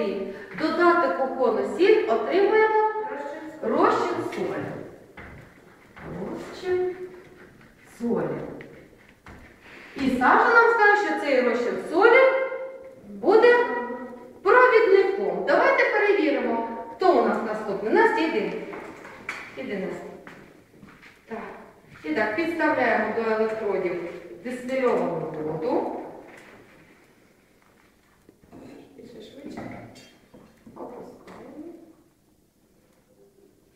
води, додати кухонну сіль, отримуємо розчин солі. Розчин солі. І Саша нам скаже, що цей розчин солі буде провідником. Давайте перевіримо, хто у нас наступний. Настя, йди. Іди Настя. Так. І так, підставляємо до електродів дистильовану воду. Ще швидше. Опускаємо.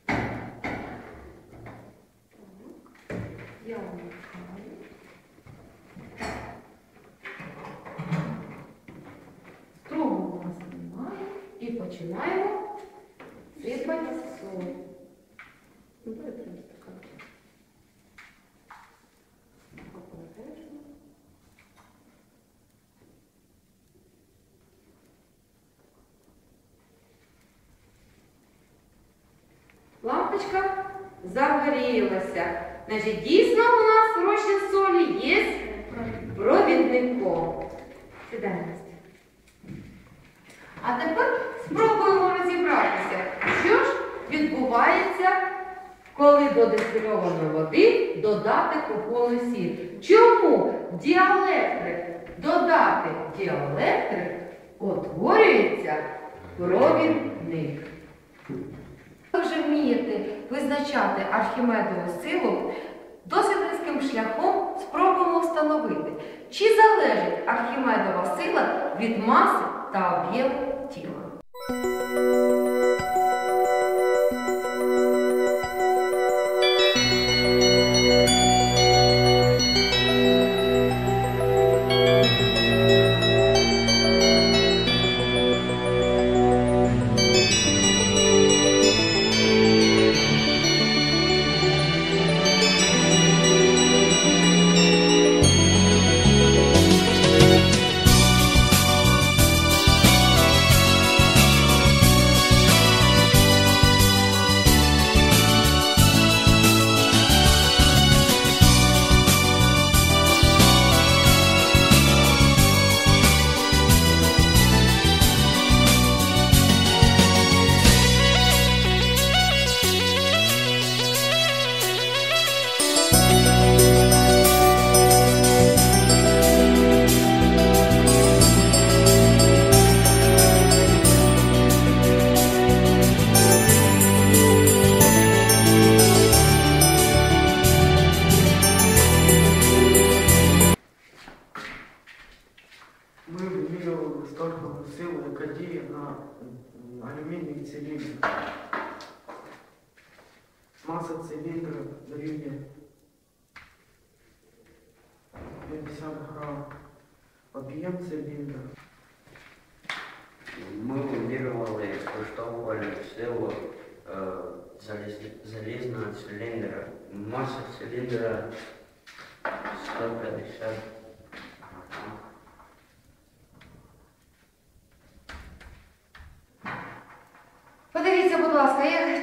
Так. Я вмикаю. Струму у нас немає. І починаємо сипати соль. Ну. Лампочка загорілася. Значить, дійсно у нас розчин солі є провідником. Настя. А тепер спробуємо розібратися, що ж відбувається, коли до дистильованої води додати кухонну сіль. Чому діелектрик додати діелектрик утворюється провідник? Ви вже вмієте визначати архімедову силу, дослідницьким шляхом спробуємо встановити, чи залежить архімедова сила від маси та об'єм тіла. Ми вимірювали торгову силу, яка діє на алюміній циліндр. Маса циліндра дорівнює 50 грам. Об'єм циліндра Ми вимірювали коштовувальну силу е, заліз- залізного циліндра. Маса циліндра 150 грам.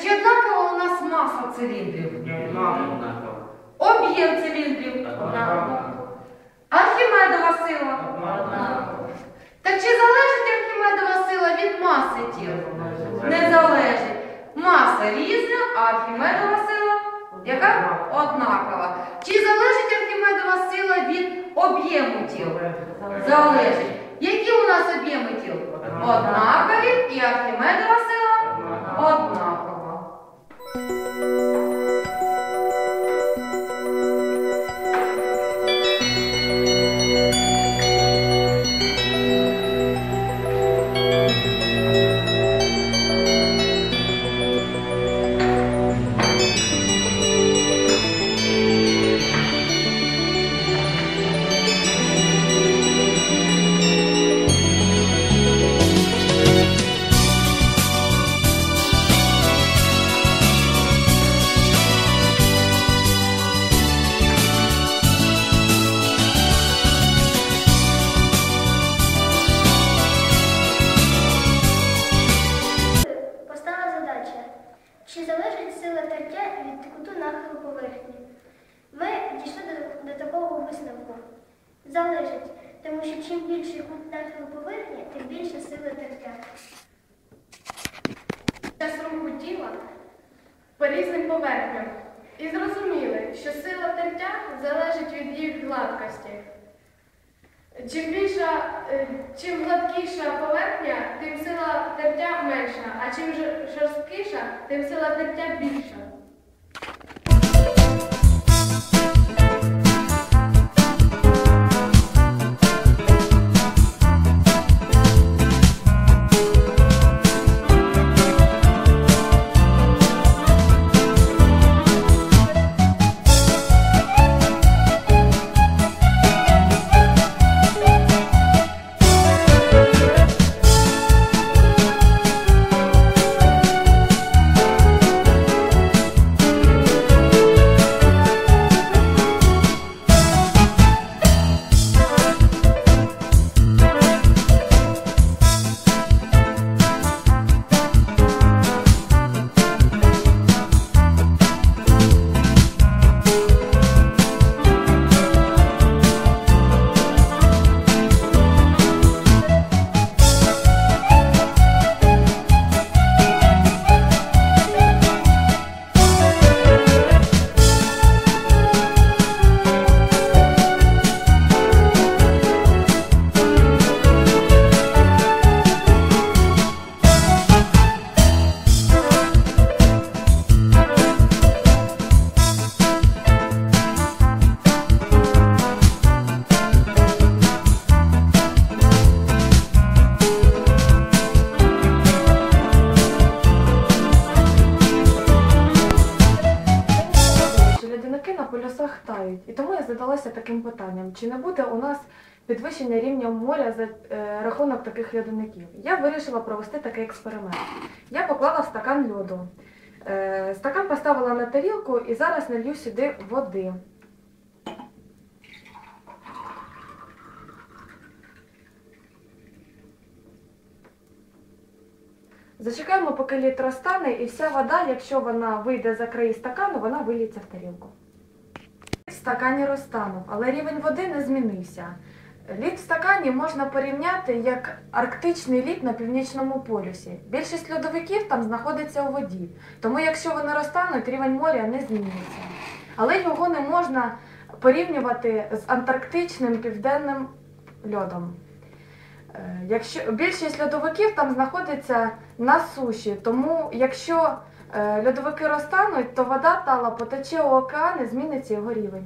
Чи однакова у нас маса циліндрів? Однаково. Об'єм циліндрів? Однаково. Архімедова сила? Так чи залежить Архімедова сила від маси тіла? Не залежить. Маса різна, а Архімедова сила яка? Однакова. Чи залежить Архімедова сила від об'єму тіла? Залежить. Які у нас об'єми тіл? Однакові і Архімедова тертя від куту нахилу поверхні. Ми дійшли до, до такого висновку. Залежить, тому що чим більший кут нахилу поверхні, тим більша сила тертя. Час руху тіла по різним поверхням. І зрозуміли, що сила тертя залежить від їх гладкості. Чим більша, е, чим гладкіша поверхня, тим сила тертя менша, а чим жорсткіша, тим сила тертя більша. І задалася таким питанням: чи не буде у нас підвищення рівня моря за е, рахунок таких льодяників? Я вирішила провести такий експеримент. Я поклала в стакан льоду. Е, стакан поставила на тарілку і зараз налью сюди води. Зачекаємо, поки лід розтане, і вся вода, якщо вона вийде за краї стакану, вона виліться в тарілку. Стакані розтанув, але рівень води не змінився. Лід в стакані можна порівняти як арктичний лід на північному полюсі. Більшість льодовиків там знаходиться у воді, тому якщо вони розтануть, рівень моря не зміниться. Але його не можна порівнювати з антарктичним південним льодом. Е, Якщо більшість льодовиків там знаходиться на суші, тому якщо льодовики розтануть, то вода тала потече у океан і зміниться його рівень.